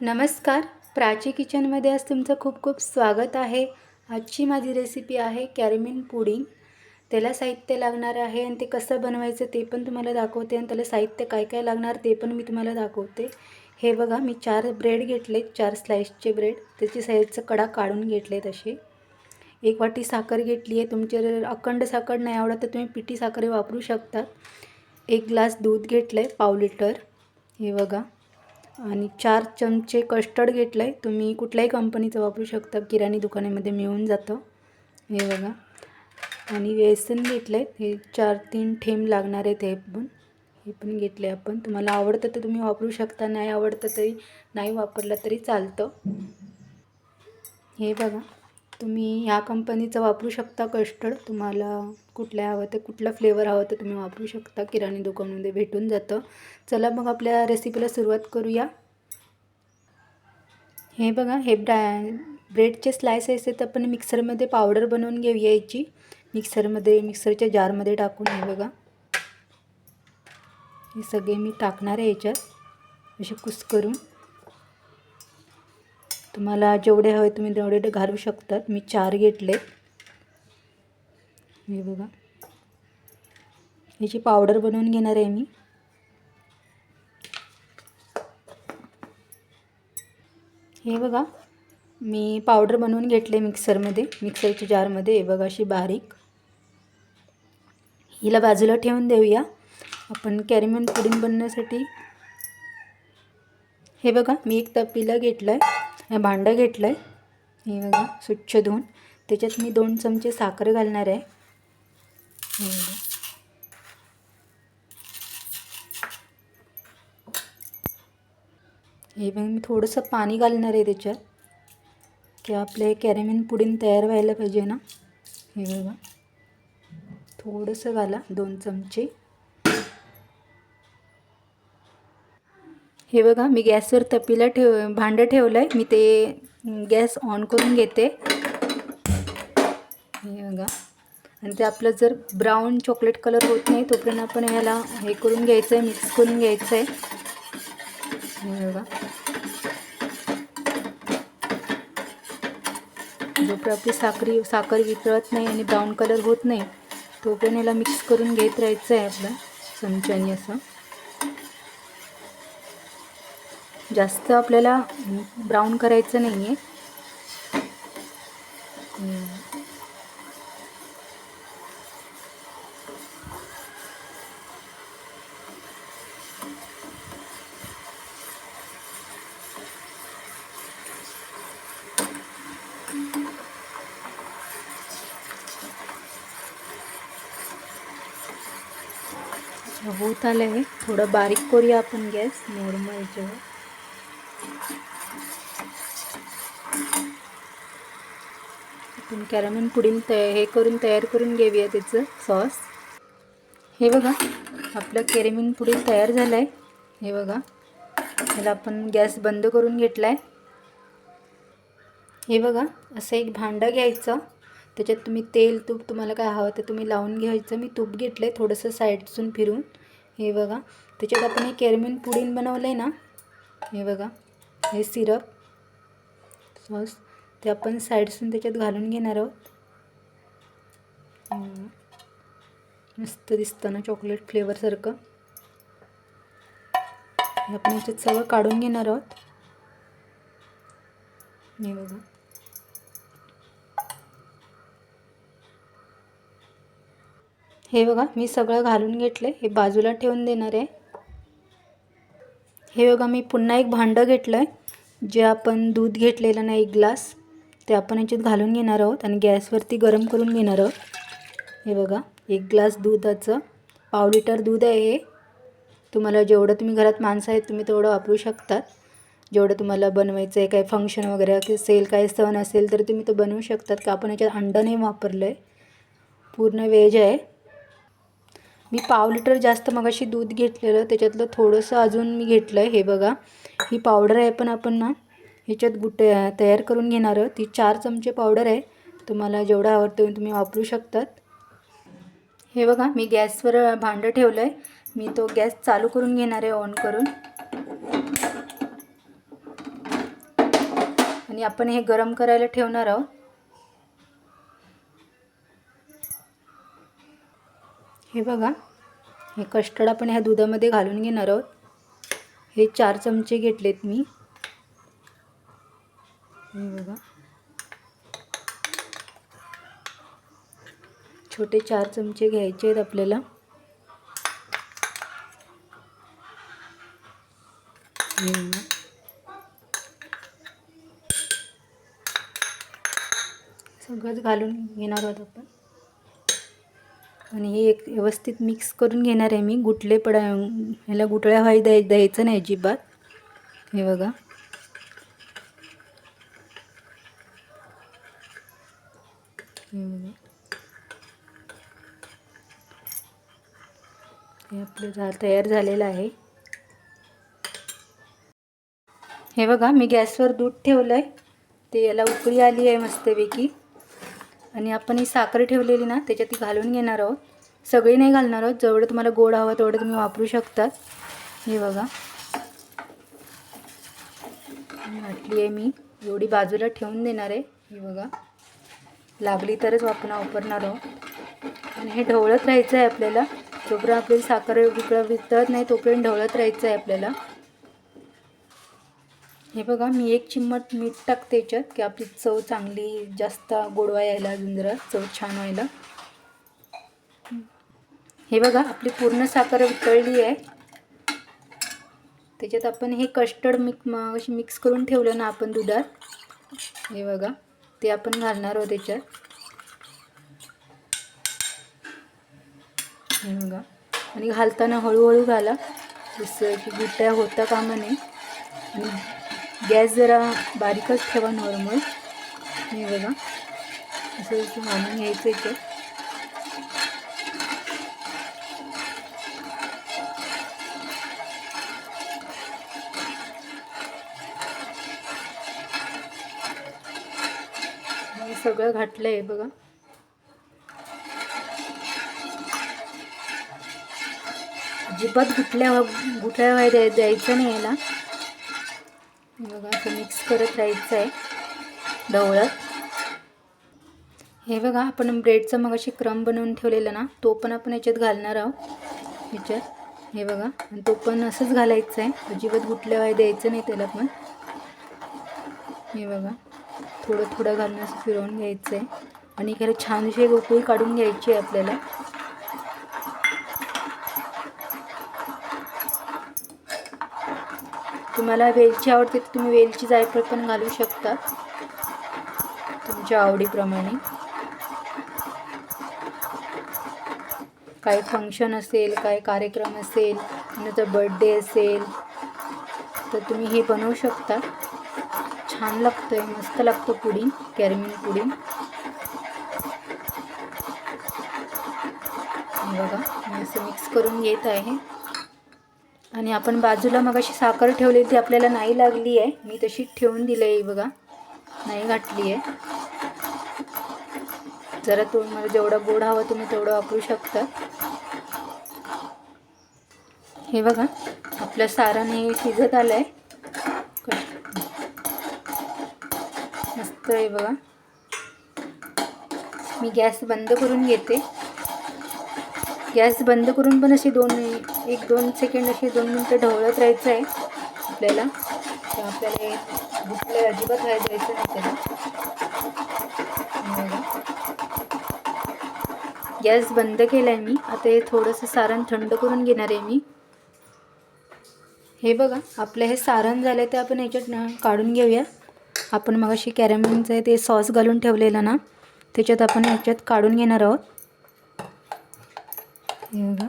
नमस्कार. प्राची किचनमध्ये आज तुमचं खूप खूप स्वागत आहे. आजची माझी रेसिपी आहे कॅरमिन पुडिंग. त्याला साहित्य लागणार आहे आणि ते कसं बनवायचं ते पण तुम्हाला दाखवते आणि त्याला साहित्य काय काय लागणार ते पण मी तुम्हाला दाखवते. हे बघा मी चार ब्रेड घेतले चार स्लाईसचे ब्रेड त्याची साईजचं कडा काढून घेतले तसे एक वाटी साखर घेतली आहे. तुमच्या अखंड साखर नाही आवडत तर तुम्ही पिठी साखर वापरू शकता. एक ग्लास दूध घेतलं आहे पाव लिटर. हे बघा. आणि चार चमचे कस्टर्ड घेतलं आहे तुम्ही कुठल्याही कंपनीचं वापरू शकता. किराणी दुकानामध्ये मिळून जातं. हे बघा. आणि व्यसन घेतलं आहे हे चार तीन ठेंब लागणार आहेत हे पण. हे पण घेतले आपण. तुम्हाला आवडतं तर तुम्ही वापरू शकता. नाही आवडतं तरी नाही वापरलं तरी चालतं. हे बघा. तुम्ही ह्या कंपनीचं वापरू शकता कस्टर्ड तुम्हाला कुठल्या हवं ते कुठला फ्लेवर हवं तर तुम्ही वापरू शकता. किराणी दुकानामध्ये भेटून जातं. चला मग आपल्या रेसिपीला सुरुवात करूया. हे बघा हे ब्रॅ ब्रेडचे स्लायसेस आहेत. आपण मिक्सरमध्ये पावडर बनवून घेऊया याची. मिक्सरमध्ये मिक्सरच्या जारमध्ये टाकून हे बघा. हे सगळे मी टाकणार आहे याच्यात. असे कुस करून. तुम्हाला जेवढे हवे तुम्ही तेवढे घालू शकतात. मी चार घेतले. हे बघा. याची पावडर बनवून घेणार आहे मी. हे बघा. मी पावडर बनवून घेतले मिक्सरमध्ये मिक्सरच्या जारमध्ये हे बघा अशी बारीक. हिला बाजूला ठेवून देऊया. आपण कॅरीमन पुडिंग बनण्यासाठी हे बघा. मी एक तपीला घेतलं आहे भांडं घेतलं आहे हे बघा स्वच्छ धुवून. त्याच्यात मी दोन चमचे साखर घालणार आहे. हे बघा. हे बघ मी थोडंसं पाणी घालणार आहे त्याच्यात. की आपले कॅरेमिन पुडिंग तयार व्हायला पाहिजे ना. हे बघा. थोडंसं घाला दोन चमचे. हे बघा मी गॅसवर तपीला ठेव भांडं ठेवलं आहे मी ते गॅस ऑन करून घेते. हे बघा. आणि ते आपलं जर ब्राऊन चॉकलेट कलर होत नाही तोपर्यंत आपण ह्याला हे करून घ्यायचं आहे मिक्स करून घ्यायचं आहे हे बघा. जोपर्यंत आपली साखरी साखर वितळत नाही आणि ब्राऊन कलर होत नाही तोपर्यंत याला मिक्स करून घेत राहायचं आहे आपलं चमच्याने असं. जास्त आपल्याला ब्राऊन करायचं नाही आहे होत आलं आहे थोडं बारीक करूया आपण गॅस नॉर्मल जेव्हा आपण कॅरमेन पुडिंग तया हे करून तयार करून घेऊया त्याचं सॉस हे बघा आपलं कॅरेमिन पुडिंग तयार झालं आहे हे बघा त्याला आपण गॅस बंद करून घेतला आहे हे बघा असं एक भांडं घ्यायचं. त्याच्यात तुम्ही तेल तूप तुम्हाला काय हवं ते तुम्ही लावून घ्यायचं. मी तूप घेतलं आहे थोडंसं साईडसून फिरून. हे बघा त्याच्यात आपण हे कॅरमिन पुडिंग बनवलं आहे ना हे बघा हे सिरप सॉस ते आपण साईडसून त्याच्यात घालून घेणार आहोत. मस्त दिसतं ना चॉकलेट फ्लेवरसारखं आपण याच्यात सगळं काढून घेणार आहोत. हे बघा. हे बघा मी सगळं घालून घेतलं हे बाजूला ठेवून देणार आहे. हे बघा मी पुन्हा एक भांडं घेतलं आहे जे आपण दूध घेतलेलं नाही एक ग्लास. ते आपण याच्यात घालून घेणार आहोत आणि गॅसवरती गरम करून घेणार आहोत. हे बघा एक ग्लास दुधाचं पाव लिटर दूध आहे हे. तुम्हाला जेवढं तुम्ही घरात माणसं आहेत तुम्ही तेवढं वापरू शकतात. जेवढं तुम्हाला बनवायचं आहे काही फंक्शन वगैरे असेल काही सण असेल तर तुम्ही तो बनवू शकतात का आपण याच्यात अंडं नाही वापरलं आहे पूर्ण व्हेज आहे. मी पाव लिटर जास्त मगाशी दूध घेतलेलं त्याच्यातलं थोडंसं अजून मी घेतलं आहे हे बघा ही पावडर आहे पण आपण ना ह्याच्यात गुटे तयार करून घेणार आहोत. ती चार चमचे पावडर आहे. तुम्हाला जेवढं आवडतं तुम्ही वापरू शकतात. हे बघा मी गॅसवर भांडं ठेवलं आहे मी तो गॅस चालू करून घेणार आहे ऑन करून. आणि आपण हे गरम करायला ठेवणार आहोत. हे बघा हे कस्टर्ड आपण ह्या दुधामध्ये घालून घेणार आहोत. हे चार चमचे घेतलेत मी. हे बघा. छोटे चार चमचे घ्यायचे आहेत आपल्याला. सगळंच घालून घेणार आहोत आपण. आणि हे एक व्यवस्थित मिक्स करून घेणार आहे मी. गुटले पडा ह्याला गुटळ्या व्हाय द्याय द्यायचं नाही अजिबात. हे बघा. हे हे आपलं झा तयार झालेलं आहे. हे बघा मी गॅसवर दूध ठेवलं आहे ते याला उकळी आली आहे मस्तपैकी. आणि आपण ही साखर ठेवलेली ना त्याच्यात ती घालून घेणार आहोत. सगळी नाही घालणार आहोत. जेवढं तुम्हाला गोड हवं तेवढं तुम्ही वापरू शकतात. हे बघा. वाटली आहे मी. एवढी बाजूला ठेवून देणार आहे. हे बघा. लागली तरच आपण वापरणार आहोत. आणि हे ढवळत राहायचं आहे आपल्याला. जोपर्यंत आपली साखर विकळं वितळत नाही तोपर्यंत ढवळत राहायचं आहे आपल्याला. हे बघा मी एक चिमट मीठ टाकते याच्यात की आपली चव चांगली जास्त गोडवा यायला अजून जरा चव छान व्हायला. हे बघा आपली पूर्ण साखर वितळली आहे. त्याच्यात आपण हे कस्टर्ड मिक अशी मिक्स करून ठेवलं ना आपण दुधात. हे बघा. ते आपण घालणार आहोत त्याच्यात. हे बघा. आणि घालताना हळूहळू घाला. जसं की गुट्या होता कामा नये आणि गॅस जरा बारीकच ठेवा नॉर्मल. हे बघा. असं घालून घ्यायचं इथे. सगळं घातलं आहे बघा. अजिबात गुठल्या गुटल्या वाय द्याय द्यायचं नाही याला. हे बघा असं मिक्स करत राहायचं आहे ढवळत. हे बघा आपण ब्रेडचा मग अशी क्रम बनवून ठेवलेला ना तो पण आपण याच्यात घालणार आहोत. ह्याच्यात हे बघा आणि तो पण असंच घालायचं आहे अजिबात गुठल्या वाय द्यायचं नाही त्याला पण. हे बघा. थोडं थोडं घालून असं फिरवून घ्यायचं आहे. आणि इकडे छानशी एक उकळी काढून घ्यायची आहे आपल्याला. तुम्हाला वेलची आवडते तर तुम्ही वेलची जायफळ पण घालू शकता. तुमच्या आवडीप्रमाणे. काही फंक्शन असेल काही कार्यक्रम असेल म्हणजे नंतर बड्डे असेल तर तुम्ही हे बनवू शकता. छान लागतो आहे मस्त लागतो पुडिंग कॅरमिन पुडिंग बघा मी असं मिक्स करून घेत आहे. आणि आपण बाजूला मग अशी साखर ठेवली ती आपल्याला नाही लागली आहे. मी तशी ठेवून दिली आहे बघा. नाही घातली आहे. जरा तुम्हाला जेवढा गोड हवा तुम्ही तेवढं वापरू शकता. हे बघा आपलं सारण हे शिजत आलं आहे मस्त आहे बघा. मी गॅस बंद करून घेते. गॅस बंद करून पण अशी दोन एक दोन सेकंड अशी दोन मिनटं ढवळत राहायचं आहे आपल्याला. आपल्याला भुकले अजिबात व्हायला द्यायचं नाही त्याला. गॅस बंद केला आहे मी. आता हे थोडंसं सारण थंड करून घेणार आहे मी. हे बघा आपलं हे सारण झालं ते आपण याच्यात काढून घेऊया. आपण मग अशी कॅरेमेलचं आहे ते सॉस घालून ठेवलेलं ना त्याच्यात आपण याच्यात काढून घेणार आहोत. हे बघा.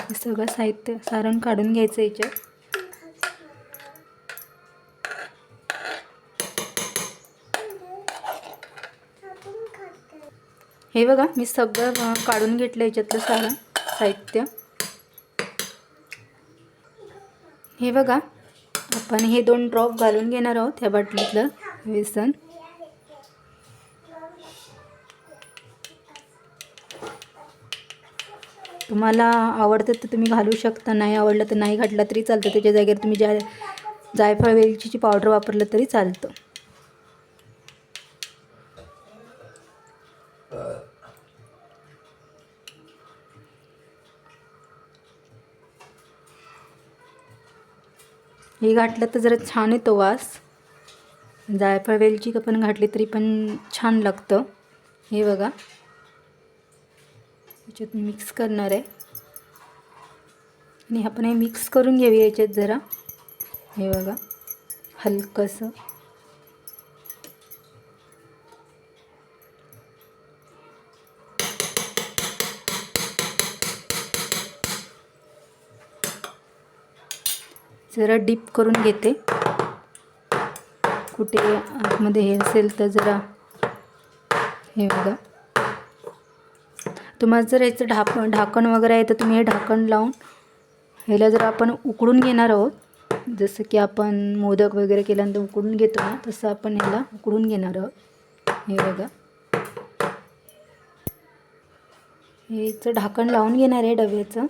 हे सगळं साहित्य सारण काढून घ्यायचं याच्यात. हे बघा मी सगळं काढून घेतलं याच्यातलं सारण साहित्य. हे बघा आपण हे दोन ड्रॉप घालून घेणार आहोत ह्या बाटलीतलं बेसन. तुम्हाला आवडतं तर तुम्ही घालू शकता नाही आवडलं तर नाही घातलं तरी चालतं. त्याच्या जागेवर तुम्ही ज्या जायफळ वेलचीची पावडर वापरलं तरी चालतं. हे घातलं तर जरा छान येतो वास. जायफळ वेलची पण घातली तरी पण छान लागतं. हे बघा. याच्यात मिक्स करणार आहे. आणि आपण हे मिक्स करून घेऊया याच्यात जरा. हे बघा. हलकंसं. जरा डीप करून घेते. कुठे आतमध्ये हे असेल तर जरा हे बघा. तुम्हाला जर याचं ढाप ढाकण वगैरे आहे तर तुम्ही हे ढाकण लावून ह्याला जर आपण उकडून घेणार आहोत. जसं की आपण मोदक वगैरे केल्यानंतर उकडून घेतो ना तसं आपण ह्याला उकडून घेणार आहोत. हे बघा. हेचं ढाकण लावून घेणार आहे डब्याचं.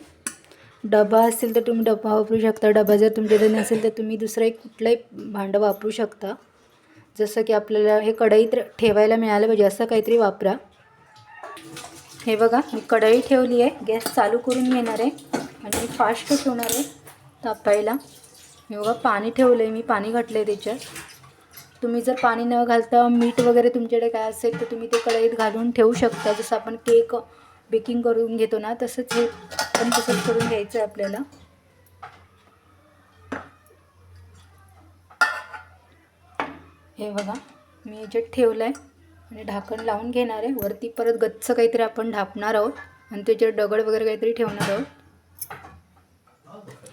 डबा असेल तर तुम्ही डबा वापरू शकता. डबा जर तुमच्याकडे नसेल तर तुम्ही दुसरं एक कुठलंही भांडं वापरू शकता. जसं की आपल्याला हे कढईत ठेवायला मिळालं पाहिजे. असं काहीतरी वापरा. हे बघा मी कढई ठेवली आहे. गॅस चालू करून घेणार आहे. आणि मी फास्ट ठेवणार आहे तापायला. हे बघा पाणी ठेवलं आहे मी. पाणी घातलं आहे त्याच्यात. तुम्ही जर पाणी न घालता मीठ वगैरे तुमच्याकडे काय असेल तर तुम्ही ते कढईत घालून ठेवू शकता. जसं आपण केक बेकिंग करून घेतो ना तसंच हे पण तसंच करून घ्यायचं आहे आपल्याला. हे बघा मी याच्यात ठेवलं आहे आणि ढाकण लावून घेणार आहे. वरती परत गच्च काहीतरी आपण ढापणार आहोत आणि त्याच्यावर दगड वगैरे काहीतरी ठेवणार आहोत.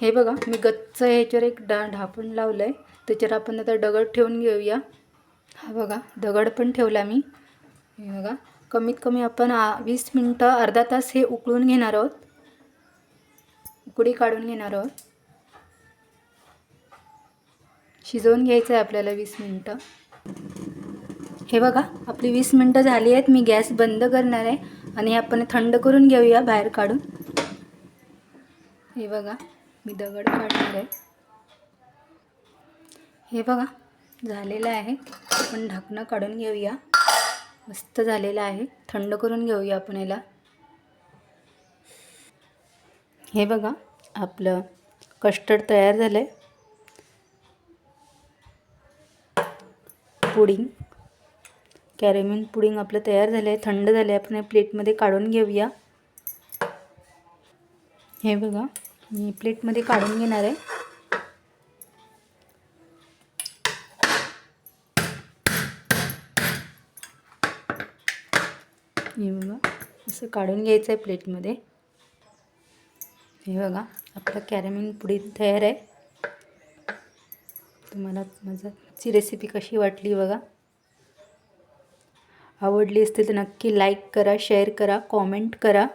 हे बघा मी गच्च ह्याच्यावर एक डा ढापण लावलं आहे त्याच्यावर आपण आता दगड ठेवून घेऊया. हा बघा दगड पण ठेवला मी. हे बघा कमीत कमी आपण वीस मिनटं अर्धा तास हे उकळून घेणार आहोत. उकडी काढून घेणार आहोत. शिजवून घ्यायचं आहे आपल्याला वीस मिनटं. हे बघा आपली वीस मिनटं झाली आहेत. मी गॅस बंद करणार आहे आणि आपण थंड करून घेऊया बाहेर काढून. हे बघा मी दगड काढणार आहे. हे बघा झालेलं आहे. आपण ढाकणं काढून घेऊया. मस्त झालेलं आहे. थंड करून घेऊया आपण याला. हे बघा आपलं कस्टर्ड तयार झालं आहे पुडिंग. कॅरेमिन पुडिंग आपलं तयार झालं आहे थंड झालं आहे आपण या प्लेटमध्ये काढून घेऊया. हे बघा मी प्लेटमध्ये काढून घेणार आहे हे बघा असं काढून घ्यायचं आहे प्लेटमध्ये. हे बघा आपला कॅरेमिन पुडिंग तयार आहे. तुम्हाला माझाची रेसिपी कशी वाटली बघा. आवडली असतील तर नक्की लाईक करा शेअर करा कॉमेंट करा.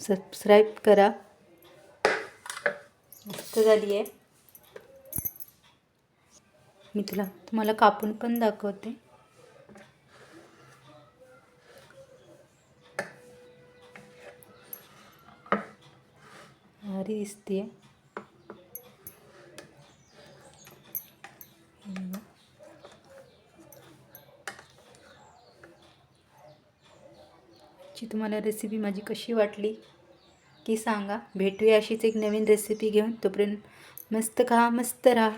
सबस्क्राईब करा. मस्त झाली आहे. मी तुला तुम्हाला कापून पण दाखवते. भारी दिसते. ची तुम्हाला रेसिपी माझी कशी वाटली की सांगा. भेटूया अशीच एक नवीन रेसिपी घेऊन. तोपर्यंत मस्त खा मस्त राहा.